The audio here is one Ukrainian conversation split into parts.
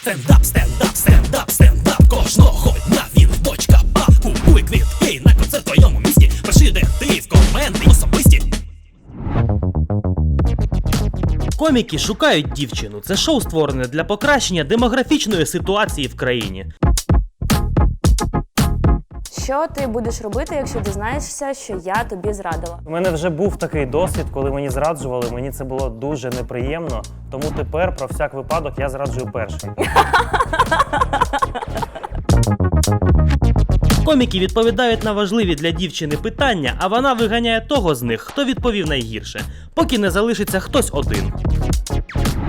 Стендап, стендап, стендап, стендап кожного дня він точка А Купуй квітки на концерт в твоєму місті Пиши, де ти в коменти особисті Коміки шукають дівчину. Це шоу створене для покращення демографічної ситуації в країні. Що ти будеш робити, якщо дізнаєшся, що я тобі зрадила? У мене вже був такий досвід, коли мені зраджували. Мені це було дуже неприємно. Тому тепер про всяк випадок я зраджую перший. Коміки відповідають на важливі для дівчини питання, а вона виганяє того з них, хто відповів найгірше, поки не залишиться хтось один.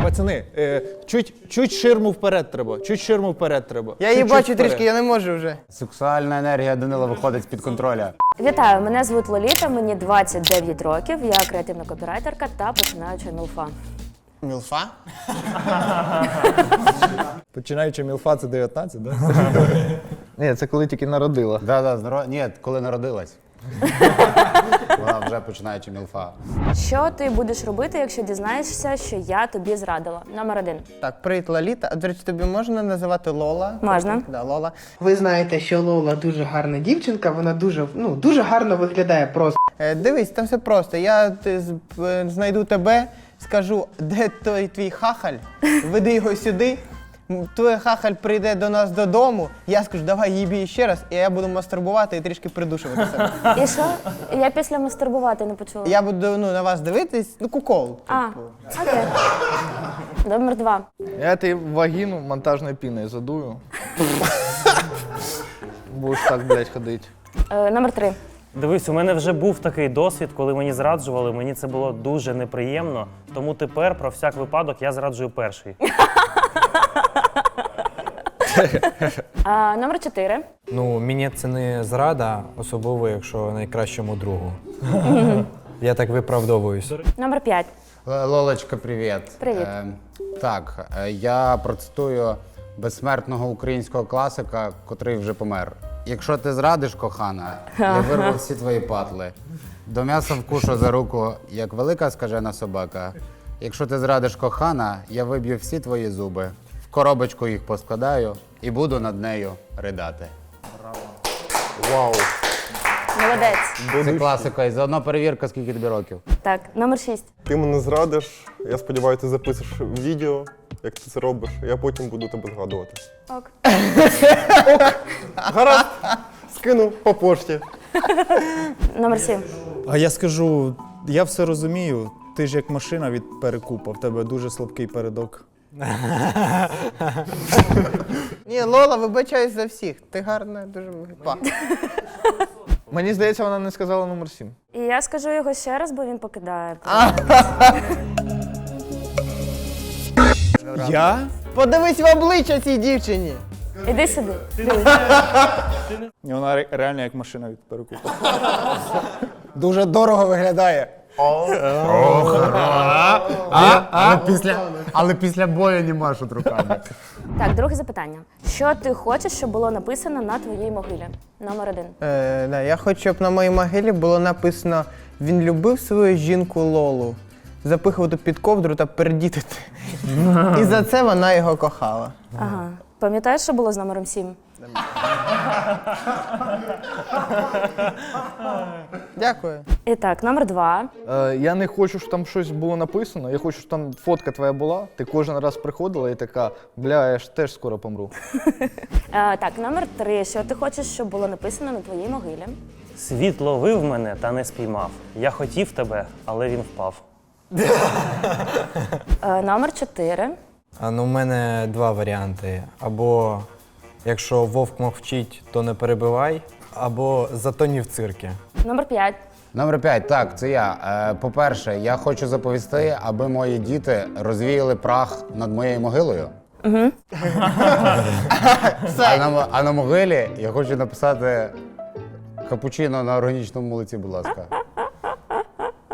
Пацани, е, чуть, чуть ширму вперед треба. Чуть ширму вперед треба. Я її Чуть-чуть бачу вперед. трішки, я не можу вже. Сексуальна енергія Данила виходить з-під контроля. Вітаю, мене звуть Лоліта, мені 29 років. Я креативна копірайтерка та починаюча мілфа. Мілфа? Починаючи мілфа, це 19, да? Ні, це коли тільки народила. Да, да, здорово. Ні, коли народилась. Вона вже починаючи мілфа. Що ти будеш робити, якщо дізнаєшся, що я тобі зрадила? Номер один. Так, привіт, Лоліта. А, До речі, тобі можна називати Лола? Можна. Да, Лола. Ви знаєте, що Лола дуже гарна дівчинка, вона дуже, ну, дуже гарно виглядає просто. Е, дивись, там все просто. Я ти, з- п- знайду тебе, скажу, де той твій хахаль, веди його сюди. Твій хахаль прийде до нас додому, я скажу, давай їбі ще раз, і я буду мастурбувати і трішки придушувати себе. І що? Я після мастурбувати не почула. Я буду ну, на вас дивитись, ну кукол. А, окей. Номер два. Я ти вагіну монтажною піною задую. Будеш так, блядь, ходити. Е, номер три. Дивись, у мене вже був такий досвід, коли мені зраджували. Мені це було дуже неприємно. Тому тепер про всяк випадок я зраджую перший. А, номер чотири. Ну, мені це не зрада, особливо якщо найкращому другу. Я так виправдовуюсь. Номер п'ять. Л- Лолочка, привіт. Привіт. Е, так, е, я процитую безсмертного українського класика, котрий вже помер. Якщо ти зрадиш, кохана, я вирву всі твої патли. До м'яса вкушу за руку, як велика скажена собака. Якщо ти зрадиш кохана, я виб'ю всі твої зуби. В коробочку їх поскладаю і буду над нею ридати. Вау! Молодець. Це класика. І заодно перевірка, скільки тобі років. Так, номер шість. Ти мене зрадиш, я сподіваюся, ти запишеш відео, як ти це робиш, я потім буду тебе згадувати. Ок. Гаразд, скину по пошті. Номер сім. А я скажу, я все розумію. Ти ж як машина від перекупа, в тебе дуже слабкий передок. Ні, Лола, вибачаюсь за всіх. Ти гарна, дуже па. Мені здається, вона не сказала номер 7. І я скажу його ще раз, бо він покидає. Я? Подивись в обличчя цій дівчині. Іди сюди. Ні, Вона ре- реально як машина від перекупа. Дуже дорого виглядає. Але після, але після бою не машуть руками. Так, друге запитання. Що ти хочеш, щоб було написано на твоїй могилі? Номер один. Е, да, я хочу, щоб на моїй могилі було написано Він любив свою жінку Лолу, запихувати під ковдру та передітити. І за це вона його кохала. Ага. Пам'ятаєш, що було з номером сім? Дякую. І так, номер два. Е, я не хочу, щоб там щось було написано. Я хочу, щоб там фотка твоя була. Ти кожен раз приходила і така, бля, я ж теж скоро помру. Е, так, номер три. Що ти хочеш, щоб було написано на твоїй могилі? Світ ловив мене та не спіймав. Я хотів тебе, але він впав. Е, номер чотири. А ну, в мене два варіанти. Або якщо вовк мовчить, то не перебивай, або зато не в циркі. Номер п'ять. Номер п'ять, так, це я. Е, По-перше, я хочу заповісти, аби мої діти розвіяли прах над моєю могилою. Угу. а, на, а на могилі я хочу написати капучино на органічному молоці, будь ласка.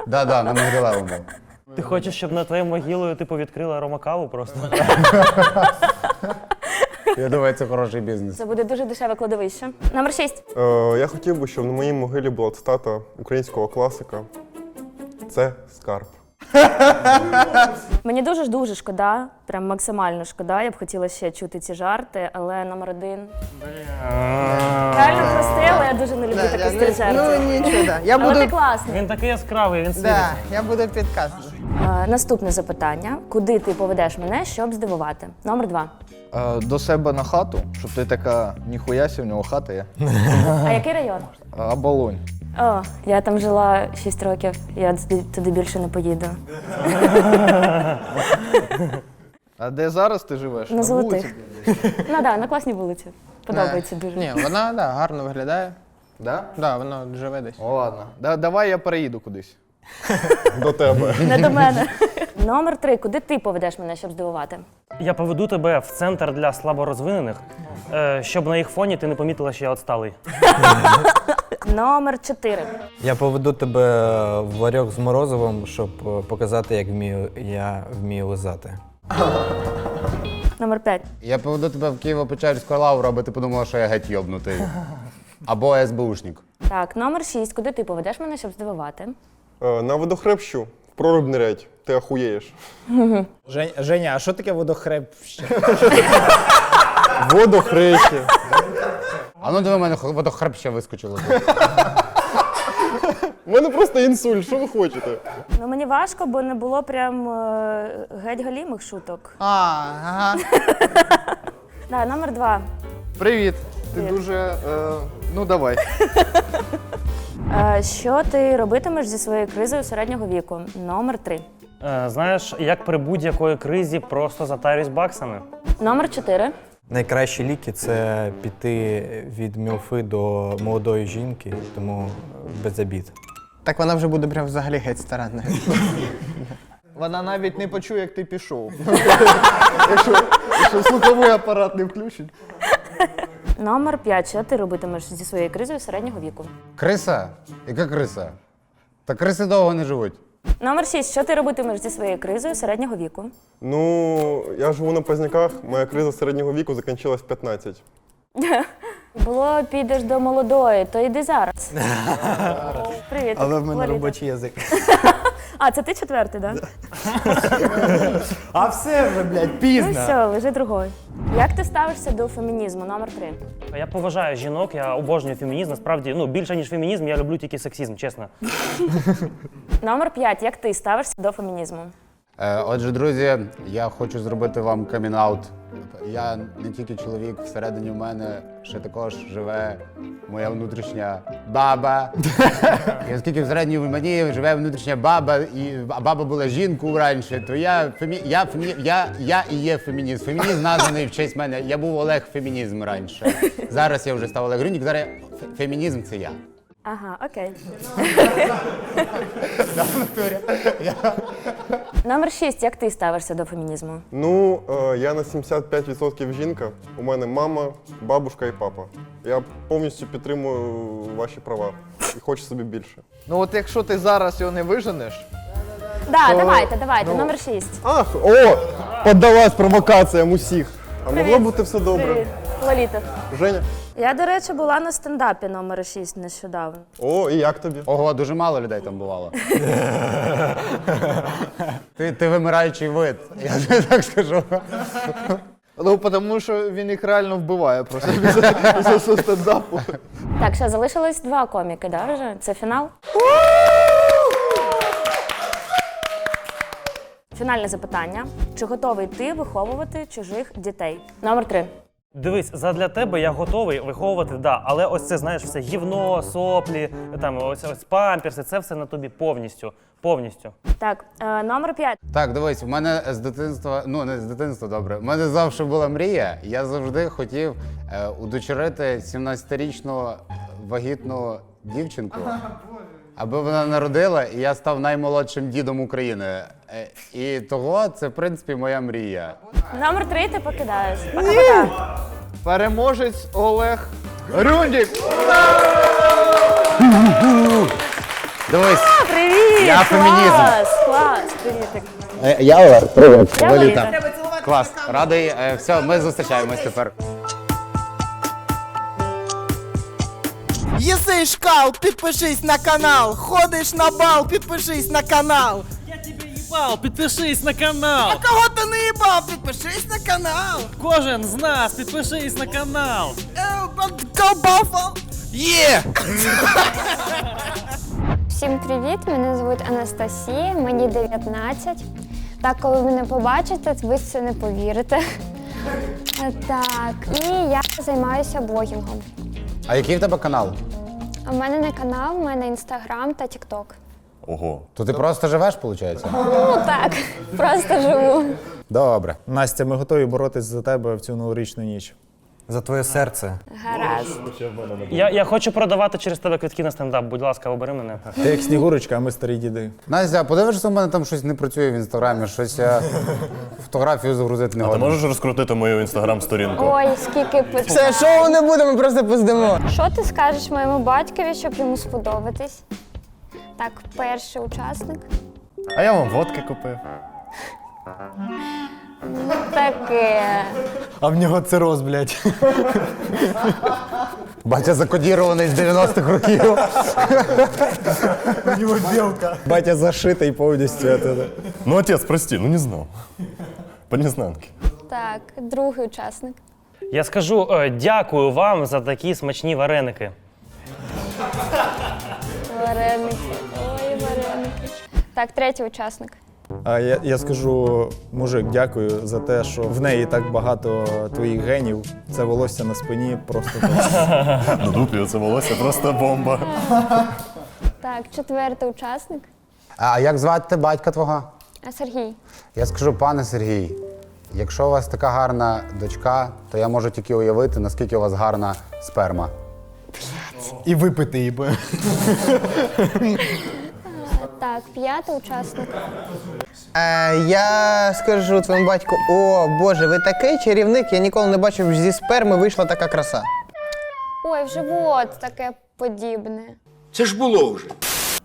Да-да, на могилевому. Ти хочеш, щоб на твоєю могилою типу відкрила ромакаву просто? Я думаю, це хороший бізнес. Це буде дуже дешеве кладовище. Номер шість. Е, я хотів би, щоб на моїй могилі була цитата українського класика. Це скарб. Мені дуже ж дуже шкода, прям максимально шкода. Я б хотіла ще чути ці жарти, але номер один. Реально прости, але я дуже не люблю я- стиль жартів. Ну нічого, да. Я Але буду, класний. Він такий яскравий, він да, я буду підказувати. Е, Наступне запитання: куди ти поведеш мене, щоб здивувати? Номер два. Е, до себе на хату, щоб ти така, ніхуя сі, в нього хата є. А який район? А Оболонь. О, я там жила 6 років, я туди, більше не поїду. А де зараз ти живеш? На золотих. вулиці? Ну так, на класній вулиці. Подобається дуже. Ні, вона да, гарно виглядає. Да? Да, вона живе десь. О, ладно. Да, давай я переїду кудись. До тебе. Не до мене. Номер три. Куди ти поведеш мене, щоб здивувати? Я поведу тебе в центр для слаборозвинених, е, щоб на їх фоні ти не помітила, що я відсталий. Номер чотири. Я поведу тебе в ларьок з морозивом, щоб е, показати, як вмію, я вмію лизати. Номер п'ять. Я поведу тебе в Києво-Печерську лавру, аби ти подумала, що я геть йобнутий. Або СБУшник. Так, номер шість. Куди ти поведеш мене, щоб здивувати? Е, На водохребщу проруб нирять. Ти ахуєєш. Жень, Женя, а що таке водохреб? Водохрещі. А ну диви, в мене водохреб ще вискочило. У мене просто інсульт, що ви хочете? Ну мені важко, бо не було прям е, геть галімих шуток. А, ага. Да, номер два. Привіт. Ти дуже. Е, ну давай. Е, що ти робитимеш зі своєю кризою середнього віку? Номер три. Е, знаєш, як при будь-якої кризі просто затарюсь баксами. Номер чотири. Найкращі ліки це піти від мілфи до молодої жінки, тому без обід. Так вона вже буде прям взагалі геть стара. Вона навіть не почує, як ти пішов. якщо, якщо слуховий апарат не включить. Номер п'ять. Що ти робитимеш зі своєю кризою середнього віку? Криса? Яка криса? Та криси довго не живуть. Номер шість. Що ти робитимеш зі своєю кризою середнього віку? Ну, я живу на Позняках, моя криза середнього віку закінчилась в 15. Було підеш до молодої, то йди зараз. Привіт. Але в мене Лоліта. язик. А, це ти четвертий, так? А все вже, блядь, Ну все, лежи другой. Як ти ставишся до фемінізму? Номер три. Я поважаю жінок, я обожнюю фемінізм. Насправді, ну більше ніж фемінізм, я люблю тільки сексізм, чесно. Номер п'ять. Як ти ставишся до фемінізму? Е, Отже, друзі, я хочу зробити вам камінаут. Я не тільки чоловік, всередині в мене ще також живе моя внутрішня баба. І оскільки всередині в мені живе внутрішня баба, і баба була жінкою раніше, то я фемі... я, фемі... я, я і є фемініст. Фемініст названий в честь мене. Я був Олег Фемінізм раніше. Зараз я вже став Олег Гринік, зараз фемінізм це я. Ага, окей. Номер шість. Як ти ставишся до фемінізму? Ну, е, я на 75% жінка. У мене мама, бабушка і папа. Я повністю підтримую ваші права і хочу собі більше. Ну от якщо ти зараз його не виженеш, Да, То- давайте, давайте. ну. Номер шість. Ах, о! Поддалась провокаціям усіх. А могло бути все добре. Привіт. Лоліта. Женя? Я, до речі, була на стендапі номер 6 нещодавно. О, і як тобі? Ого, дуже мало людей там бувало. ти, ти вимираючий вид, я тобі так скажу. ну тому що він їх реально вбиває просто за за стендапу. Так, ще залишилось два коміки, да, вже? Це фінал? Фінальне запитання. Чи готовий ти виховувати чужих дітей? Номер три. Дивись, задля тебе я готовий виховувати, да, але ось це знаєш все гівно, соплі, там ось ось памперси, це все на тобі повністю. Повністю. Так, е, номер п'ять. Так, дивись, у мене з дитинства, ну не з дитинства добре. У мене завжди була мрія. Я завжди хотів е, удочерити 17-річну вагітну дівчинку, аби вона народила, і я став наймолодшим дідом України. Е, і того це, в принципі, моя мрія. Номер три ти покидаєш. Пока-пока. Переможець Олег Рюндік. Дивись, Привіт! Я фемінізм. Клас, клас, привіт. е, я Олег, привіт. Я Лоліта. Лоліта. Клас, радий. Е, все, ми зустрічаємось тепер. Їси шкал, підпишись на канал. Ходиш на бал, підпишись на канал. Я тебе наїбав, підпишись на канал. А Кого ти не їбав? Підпишись на канал! Кожен з нас підпишись на канал. Колбафа! Є! Всім привіт! Мене звуть Анастасія, мені 19. Так, коли ви мене побачите, ви це не повірите. Е, Так, і я займаюся блогінгом. А який в тебе канал? У мене не канал, у мене інстаграм та тікток. Ого. То ти просто живеш, виходить? Ну так, просто живу. Добре. Настя, ми готові боротись за тебе в цю новорічну ніч. За твоє серце. Гаразд. Я, я хочу продавати через тебе квитки на стендап. Будь ласка, обери мене. Ти як снігурочка, а ми старі діди. Настя, подивишся, у мене там щось не працює в інстаграмі, щось я фотографію загрузити не годен. Можеш розкрутити мою інстаграм-сторінку? Ой, скільки питань. Все, шоу не будемо, просто пиздимо. Що ти скажеш моєму батькові, щоб йому сподобатись? Так, перший учасник. А я вам водки купив. Таке. А в нього цироз, блядь. Батя закодірований з 90-х років. Батя зашитий повністю. Ну, отець, прости, ну не знав. По незнанки. Так, другий учасник. Я скажу е, дякую вам за такі смачні вареники. Вареники. Ой, вареники. Так, третій учасник. А я, я скажу, мужик, дякую за те, що в неї так багато твоїх генів. Це волосся на спині просто так. На дупі це волосся просто бомба. Так, четвертий учасник. А як звати батька твого? А Сергій. Я скажу, пане Сергій, якщо у вас така гарна дочка, то я можу тільки уявити, наскільки у вас гарна сперма. І випити її. Так, п'ятий учасник. Е, я скажу твоєму батьку: о Боже, ви такий чарівник, я ніколи не бачив, що зі сперми вийшла така краса. Ой, в живот таке подібне. Це ж було вже.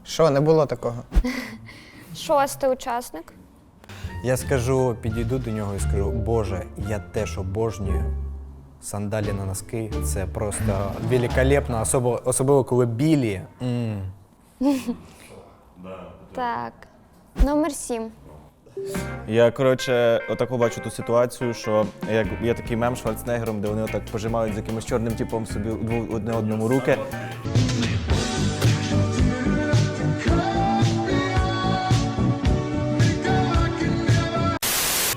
Що, не було такого? Шостий учасник. Я скажу, підійду до нього і скажу, Боже, я теж обожнюю. Сандалі на носки це просто великолепно, особливо, особливо коли білі. М. Так. Номер сім. Я коротше отаку бачу ту ситуацію, що як є такий мем Шварценеггером, де вони отак пожимають з якимось чорним типом собі одне одному руки.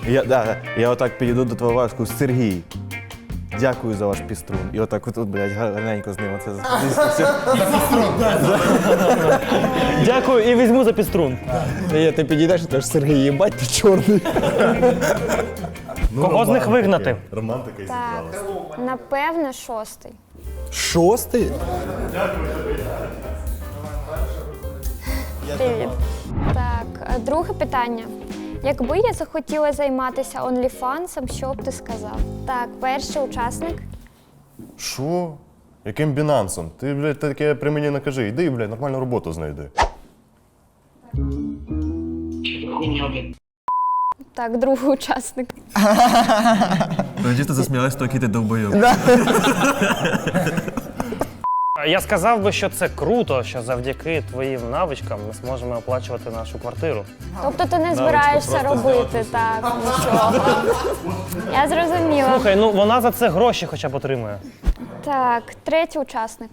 Я, да, я отак підійду до твого скажу, Сергій. Дякую за ваш піструн. І отак от, блядь, гарненько з ним. Оце Дякую і візьму за підструн. Ти, ти підійдеш і кажеш, Сергій, їбать, ти чорний. Кого з них вигнати? Романтика і Так. Напевне, шостий. Шостий? Привіт. Так, е, друге питання. Якби я захотіла займатися онліфансом, що б ти сказав? Так, перший учасник. Що? Яким бінансом? Ти, блядь, таке при мені не кажи. Йди, блядь, нормальну роботу знайди. Так, другий учасник. Тоді ти засміялась, то який ти довбойов. Я сказав би, що це круто, що завдяки твоїм навичкам ми зможемо оплачувати нашу квартиру. Тобто ти не збираєшся робити так нічого. Я зрозуміла. Слухай, ну вона за це гроші хоча б отримує. Так, третій учасник.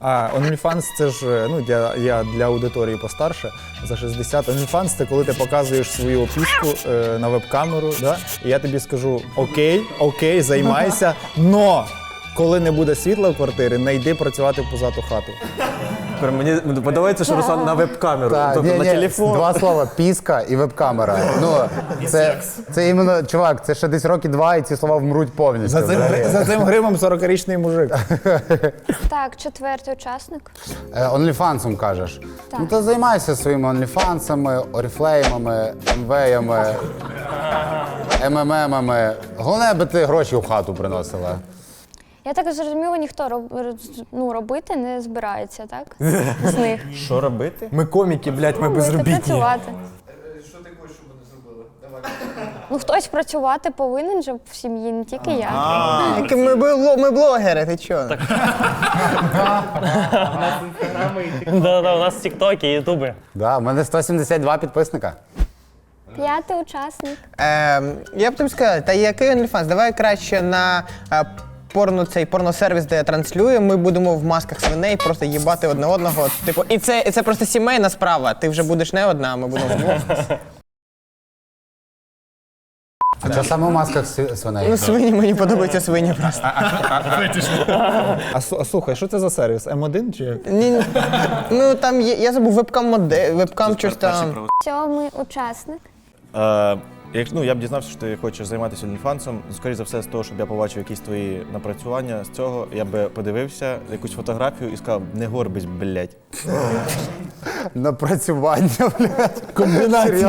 А OnlyFans це ж е, ну для я для аудиторії постарше за 60. OnlyFans це коли ти показуєш свою опіску е, на веб-камеру, да? і я тобі скажу: окей, окей, займайся, но коли не буде світла в квартирі, не йди працювати в позату хату. Мені подобається, що Руслан на веб-камеру, Так, тобто ні, на ні, телефон. Два слова піска і веб-камера. Ну, це, це іменно, чувак, це ще десь роки два, і ці слова вмруть повністю. За цим, гри- за цим гримом 40-річний мужик. Так, четвертий учасник. Е, Онліфансом кажеш. Так. Ну то займайся своїми онліфансами, оріфлеймами, МВями, МММами. Головне, аби ти гроші в хату приносила. Я так зрозуміла, ніхто роб, ну, робити не збирається, так? З них. Що робити? Ми коміки, блядь, ми Робити, безробітні. працювати. Що ти хочеш, щоб вони зробили? Давай. Ну, хтось працювати повинен же в сім'ї, не тільки я. Ми, бло- ми блогери, ти чого? Да, да, у нас тіктоки, ютуби. Да, у мене 172 підписника. П'ятий учасник. Ем, я б тобі сказав, та який OnlyFans? Давай краще на е, порно цей порносервіс, де я транслюю. Ми будемо в масках свиней просто їбати одне одного. Типу, і це, і це просто сімейна справа. Ти вже будеш не одна, а ми будемо вдвох. А що саме в масках сви- свиней? Ну, свині мені подобаються свині просто. А, су- а слухай, що це за сервіс? М1 чи як? Ні, ні. ну там є, я забув вебкам модель, вебкам щось там. Сьомий учасник. Е, як, ну, я б дізнався, що ти хочеш займатися олінфансом. Скоріше за все, з того, щоб я побачив якісь твої напрацювання з цього, я би подивився якусь фотографію і сказав, не горбись, блядь. Напрацювання, блядь. Комбінації,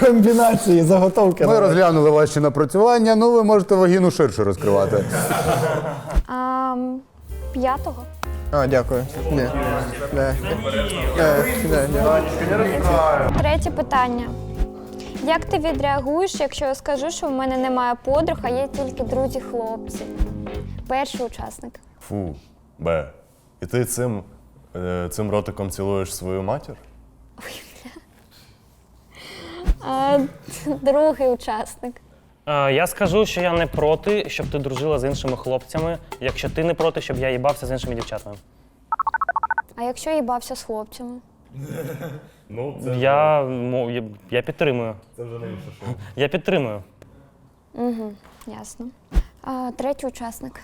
комбінації, заготовки. Ми розглянули ваші напрацювання, ну ви можете вагіну ширше розкривати. А, п'ятого. Дякую. Ні. Да, дякую. Третє питання. Як ти відреагуєш, якщо я скажу, що в мене немає подруг, а є тільки друзі-хлопці? Перший учасник. Фу, Б. І ти цим, е, цим ротиком цілуєш свою матір? А, другий учасник. Е, я скажу, що я не проти, щоб ти дружила з іншими хлопцями, якщо ти не проти, щоб я їбався з іншими дівчатами. А якщо їбався з хлопцями? Ну, Я, мо- я, я підтримую. Це вже не інше шоу. Я підтримую. Угу, ясно. А, третій учасник.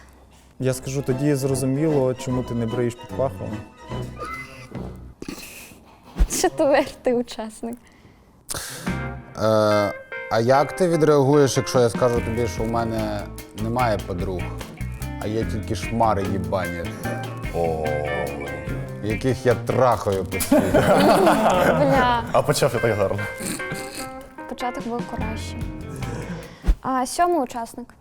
Я скажу тоді зрозуміло, чому ти не бриєш під пахом. Четвертий учасник. Е, а як ти відреагуєш, якщо я скажу тобі, що в мене немає подруг, а є тільки шмари їбані, О. яких я трахаю постійно? Бля, А почав я так гарно. початок був краще. А сьомий учасник.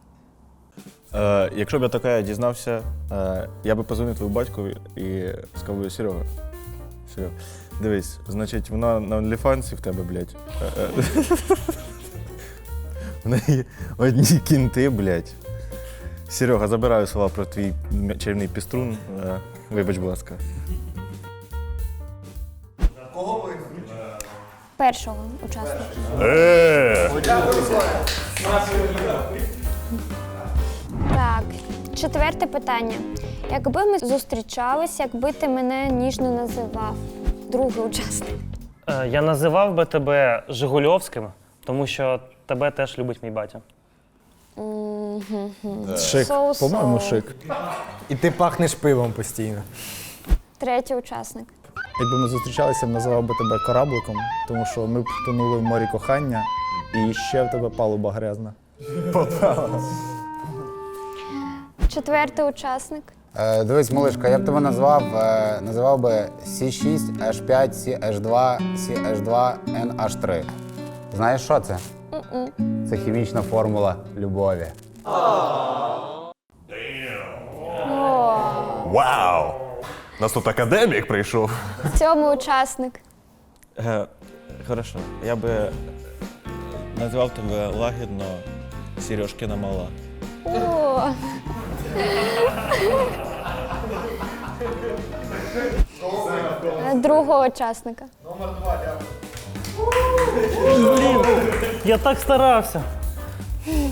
Е, якщо б я таке дізнався, е, я би позвонив твоєму батькові і сказав би, Серега, Серега, дивись, значить, вона на OnlyFans в тебе, блядь. Е, е, В неї одні кінти, блядь. Серега, забираю слова про твій м- чарівний піструн. Е, Вибач, будь ласка. Першого учасника. Е! Так, четверте питання. Якби ми зустрічались, якби ти мене ніжно називав? Другий учасник. Е, я називав би тебе Жигульовським, тому що тебе теж любить мій батя. Шик. So-so. По-моєму, шик. І ти пахнеш пивом постійно. Третій учасник. Якби ми зустрічалися, я б називав би тебе корабликом, тому що ми б тонули в морі кохання, і ще в тебе палуба грязна. Четвертий учасник. Е, дивись, малишка, я б тебе назвав, е, називав би C6, H5, CH2, CH2, NH3. Знаєш, що це? Це хімічна формула любові. Вау! У нас тут академік прийшов. Сьомий учасник. Е, хорошо, я би назвав тебе лагідно Сережкина мала. О. Е, Другого учасника. Я так старався.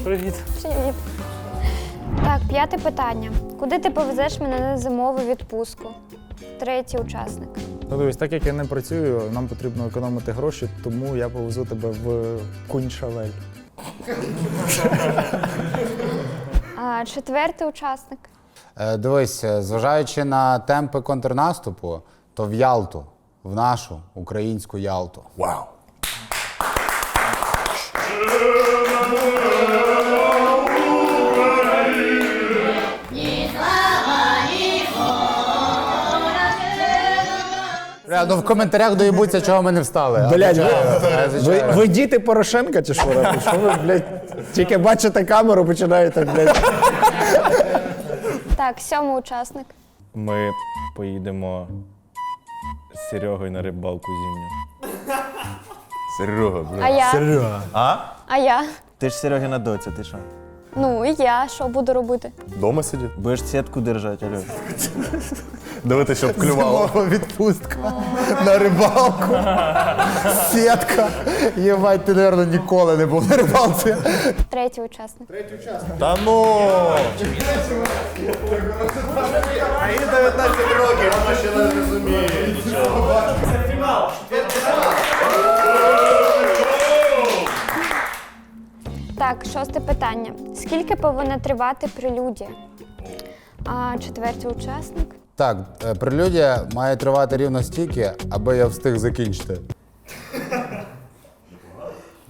Привіт. Привіт. Так, п'яте питання. Куди ти повезеш мене на зимову відпустку? Третій учасник. Ну дивись, так як я не працюю, нам потрібно економити гроші, тому я повезу тебе в Куньшавель. А, четвертий учасник. Е, дивись, е, зважаючи на темпи контрнаступу, то в Ялту, в нашу українську Ялту. Вау! Бля, ну в коментарях доїбуться, чого ми не встали. Блядь, ви, ви, ви діти Порошенка чи що? нахуй? Що ви, блядь, тільки бачите камеру, починаєте, блядь. Так, сьомий учасник. Ми поїдемо з Серегою на рибалку зимню. Серега, А блядь. я? Серега. А? А я? Ти ж Серегина доця, ти що? Ну і я що буду робити? Дома сидіть. Будеш сітку держати, алло. Дивити, щоб клювало. Зимова відпустка на рибалку. Сітка. Єбать, ти, мабуть, ніколи не був на рибалці. Третій учасник. Та ну! А їй 19 років, вона ще не розуміє нічого. Шосте питання. Скільки повинна тривати прелюдія? А четвертий учасник. Так, е, прелюдія має тривати рівно стільки, аби я встиг закінчити.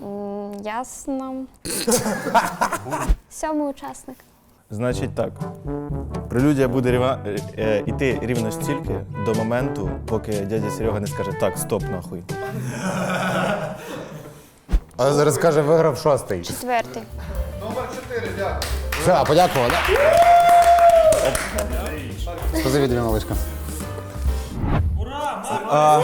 М, Ясно. Сьомий учасник. Значить так. Прелюдія буде ріва, е, е, іти рівно стільки до моменту, поки дядя Серега не скаже так, стоп нахуй. А зараз каже, виграв шостий. Четвертий. Номер 4, дякую. Все, подякував, да? Спасибі тобі, маличка. А,